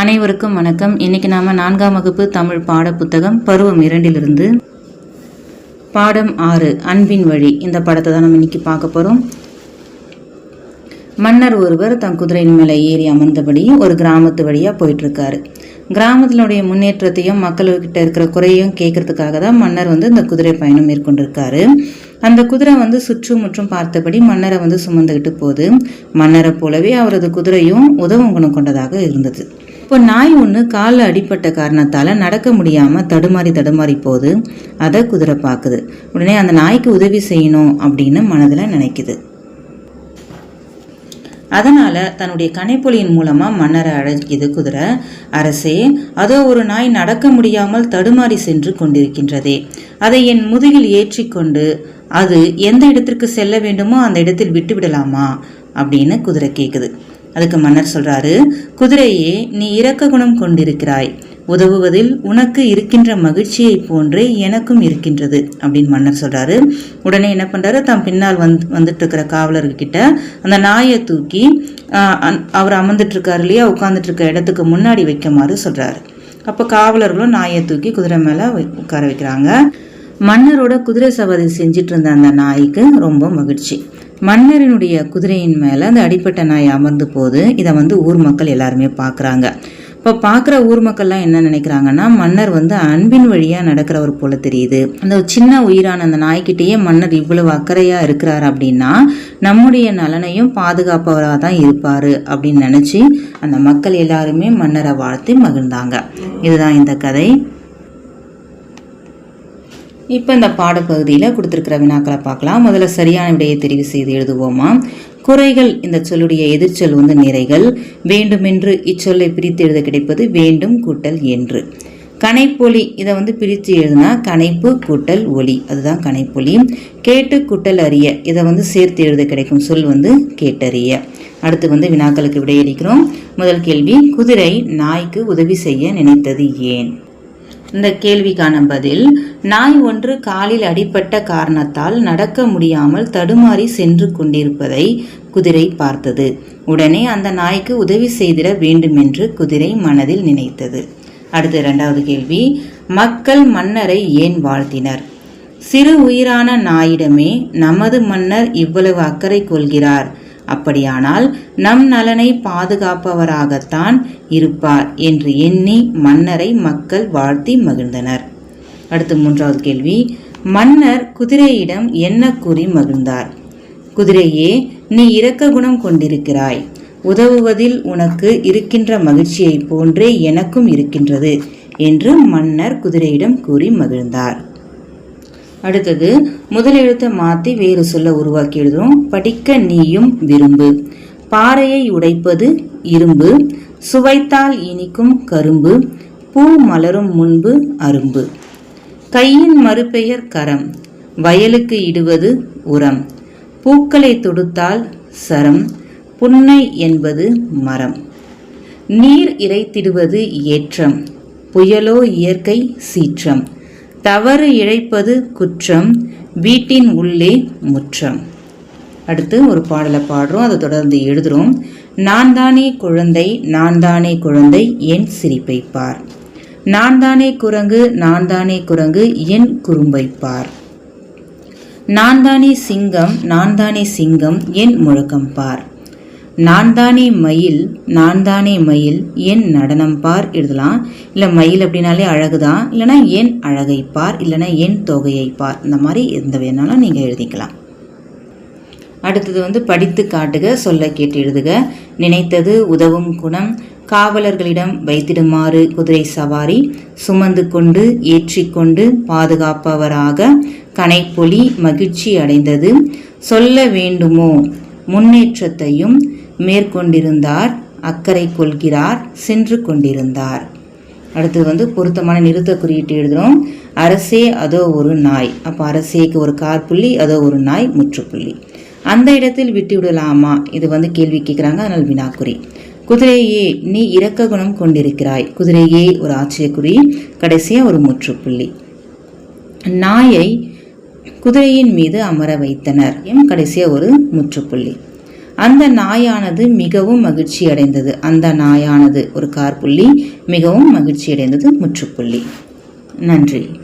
அனைவருக்கும் வணக்கம். இன்னைக்கு நாம நான்காம் வகுப்பு தமிழ் பாட புத்தகம் பருவம் இரண்டிலிருந்து. பாடம் ஆறு அன்பின் வழி. இந்த படத்தை தான் நம்ம இன்னைக்கு பார்க்க போறோம். மன்னர் ஒருவர் தன் குதிரையின் மேலே ஏறி அமர்ந்தபடி ஒரு கிராமத்து வழியா போயிட்டு இருக்காரு கிராமத்தினுடைய முன்னேற்றத்தையும் மக்கள்கிட்ட இருக்கிற குறையும் கேட்கறதுக்காக தான் மன்னர் வந்து இந்த குதிரை பயணம் மேற்கொண்டிருக்காரு. அந்த குதிரை வந்து சுற்றும் முற்றும் பார்த்தபடி மன்னரை வந்து சுமந்துக்கிட்டு போகுது. மன்னரை போலவே அவரது குதிரையும் உதவும் குணம் கொண்டதாக இருந்தது. இப்போ நாய் ஒன்று காலில் அடிப்பட்ட காரணத்தால் நடக்க முடியாமல் தடுமாறி தடுமாறி போகுது அதை குதிரை பார்க்குது உடனே அந்த நாய்க்கு உதவி செய்யணும் அப்படின்னு மனதில் நினைக்குது. அதனால் தன்னுடைய கனைப்பொலியின் மூலமாக மன்னரை அழைக்குது குதிரை அரசே அதோ ஒரு நாய் நடக்க முடியாமல் தடுமாறி சென்று கொண்டிருக்கின்றதே. அதை என் முதுகில் ஏற்றிக்கொண்டு அது எந்த இடத்திற்கு செல்ல வேண்டுமோ அந்த இடத்தில் விட்டு விடலாமா அப்படின்னு குதிரை கேட்குது அதுக்கு மன்னர் சொல்றாரு குதிரையே நீ இரக்க குணம் கொண்டிருக்கிறாய். உதவுவதில் உனக்கு இருக்கின்ற மகிழ்ச்சியை போன்றே எனக்கும் இருக்கின்றது அப்படின்னு மன்னர் சொல்றாரு. உடனே என்ன பண்றாரு? தான் பின்னால் வந்து வந்துட்டு இருக்கிற காவலர்கிட்ட அந்த நாயை தூக்கி அந்- அவர் அமர்ந்துட்டு இருக்காரு இல்லையா உட்காந்துட்டு இருக்க இடத்துக்கு முன்னாடி வைக்குமாறு சொல்றாரு. அப்போ காவலர்களும் நாயை தூக்கி குதிரை மேல உட்கார வைக்கிறாங்க. மன்னரோட குதிரை சவாரி செஞ்சிட்டு இருந்த அந்த நாய்க்கு ரொம்ப மகிழ்ச்சி. மன்னரினுடைய குதிரையின் மேல அந்த அடிப்பட்ட நாய் அமர்ந்து போது இதை வந்து ஊர் மக்கள் எல்லாருமே பார்க்குறாங்க இப்போ பார்க்குற ஊர் மக்கள்லாம் என்ன நினைக்கிறாங்கன்னா மன்னர் வந்து அன்பின் வழியாக நடக்கிறவர் போல தெரியுது. அந்த சின்ன உயிரான அந்த நாய்க்கிட்டேயே மன்னர் இவ்வளவு அக்கறையாக இருக்கிறார் அப்படின்னா நம்முடைய நலனையும் பாதுகாப்பவராக தான் இருப்பார் அப்படின்னு நினச்சி அந்த மக்கள் எல்லாருமே மன்னரை வாழ்த்தி மகிழ்ந்தாங்க. இதுதான் இந்த கதை. இப்போ இந்த பாடப்பகுதியில் கொடுத்துருக்கிற வினாக்களை பார்க்கலாம். முதல்ல சரியான விடையை தெரிவு செய்து எழுதுவோமா? குறைகள் இந்த சொல்லுடைய எதிர்ச்சொல் வந்து நிறைகள். வேண்டுமென்று இச்சொல்லை பிரித்து எழுத கிடைப்பது வேண்டும் கூட்டல் என்று. கனைப்பொலி இதை வந்து பிரித்து எழுதுனா கனைப்பு கூட்டல் ஒலி. அதுதான் கனைப்பொலி கேட்டு கூட்டல் அறிய. இதை வந்து சேர்த்து எழுத கிடைக்கும் சொல் வந்து கேட்டறிய. அடுத்து வந்து வினாக்களுக்கு விடையளிக்கிறோம். முதல் கேள்வி குதிரை நாய்க்கு உதவி செய்ய நினைத்தது ஏன்? இந்த கேள்விக்கான பதில் நாய் ஒன்று காலில் அடிபட்ட காரணத்தால் நடக்க முடியாமல் தடுமாறி சென்று கொண்டிருப்பதை குதிரை பார்த்தது. உடனே அந்த நாய்க்கு உதவி செய்திட வேண்டுமென்று குதிரை மனதில் நினைத்தது. அடுத்த இரண்டாவது கேள்வி மக்கள் மன்னரை ஏன் வாழ்த்தினர்? சிறு உயிரான நாயிடமே நமது மன்னர் இவ்வளவு அக்கறை கொள்கிறார். அப்படியானால் நம் நலனை பாதுகாப்பவராகத்தான் இருப்பார் என்று எண்ணி மன்னரை மக்கள் வாழ்த்தி மகிழ்ந்தனர். அடுத்து மூன்றாவது கேள்வி. மன்னர் குதிரையிடம் என்ன கூறி மகிழ்ந்தார்? குதிரையே நீ இரக்க குணம் கொண்டிருக்கிறாய். உதவுவதில் உனக்கு இருக்கின்ற மகிழ்ச்சியைப் போன்றே எனக்கும் இருக்கின்றது என்று மன்னர் குதிரையிடம் கூறி மகிழ்ந்தார். அடுத்தது முதலெழுத்தை மாற்றி வேறு சொல்ல உருவாக்கி எழுதுறோம். படிக்க நீயும் விரும்பு. பாறையை உடைப்பது இரும்பு. சுவைத்தால் இனிக்கும் கரும்பு. பூ மலரும் முன்பு அரும்பு. கையின் மறுபெயர் கரம். வயலுக்கு இடுவது உரம். பூக்களை தொடுத்தால் சரம். புன்னை என்பது மரம். நீர் இறைத்திடுவது ஏற்றம். புயலோ இயற்கை சீற்றம். தவறு இழைப்பது குற்றம் வீட்டின் உள்ளே முற்றம். அடுத்து ஒரு பாடலை பாடுறோம் அதை தொடர்ந்து எழுதுறோம். நான் தானே குழந்தை நான் தானே குழந்தை என் சிரிப்பை பார். நான் தானே குரங்கு நான் தானே குரங்கு என் குறும்பை பார். நான் தானே சிங்கம் நான் தானே சிங்கம் என் முழக்கம் பார். நான் தானே மயில் நான் தானே மயில் என் நடனம் பார் எழுதலாம். இல்லை மயில் அப்படின்னாலே அழகுதான். இல்லைனா என் அழகை பார் இல்லைனா என் தொகையை பார். இந்த மாதிரி எந்த வேணாலும் நீங்கள் எழுதிக்கலாம். அடுத்தது வந்து படித்து காட்டுக சொல்ல கேட்டு எழுதுக. நினைத்தது உதவும் குணம். காவலர்களிடம் வைத்திடுமாறு குதிரை சவாரி. சுமந்து கொண்டு ஏற்றிக்கொண்டு பாதுகாப்பவராக கனைப்பொலி மகிழ்ச்சி அடைந்தது. சொல்ல வேண்டுமோ முன்னேற்றத்தையும் மேற்கொண்டிருந்தார் அக்கறை கொள்கிறார் சென்று கொண்டிருந்தார். அடுத்தது வந்து பொருத்தமான நிறுத்த குறியீட்டு எழுதுகிறோம் அரசே அதோ ஒரு நாய். அப்போ அரசேக்கு ஒரு கார் புள்ளி அதோ ஒரு நாய் முற்றுப்புள்ளி. அந்த இடத்தில் விட்டு விடலாமா இது வந்து கேள்வி கேட்குறாங்க அதனால் வினாக்குறி. குதிரையே நீ இரக்க குணம் கொண்டிருக்கிறாய். குதிரையே ஒரு ஆச்சரியக்குறி கடைசியாக ஒரு முற்றுப்புள்ளி. நாயை குதிரையின் மீது அமர வைத்தனர். எம் கடைசியாக ஒரு முற்றுப்புள்ளி. அந்த நாயானது மிகவும் மகிழ்ச்சி அடைந்தது. அந்த நாயானது ஒரு கார்புள்ளி மிகவும் மகிழ்ச்சி அடைந்தது முற்றுப்புள்ளி. நன்றி.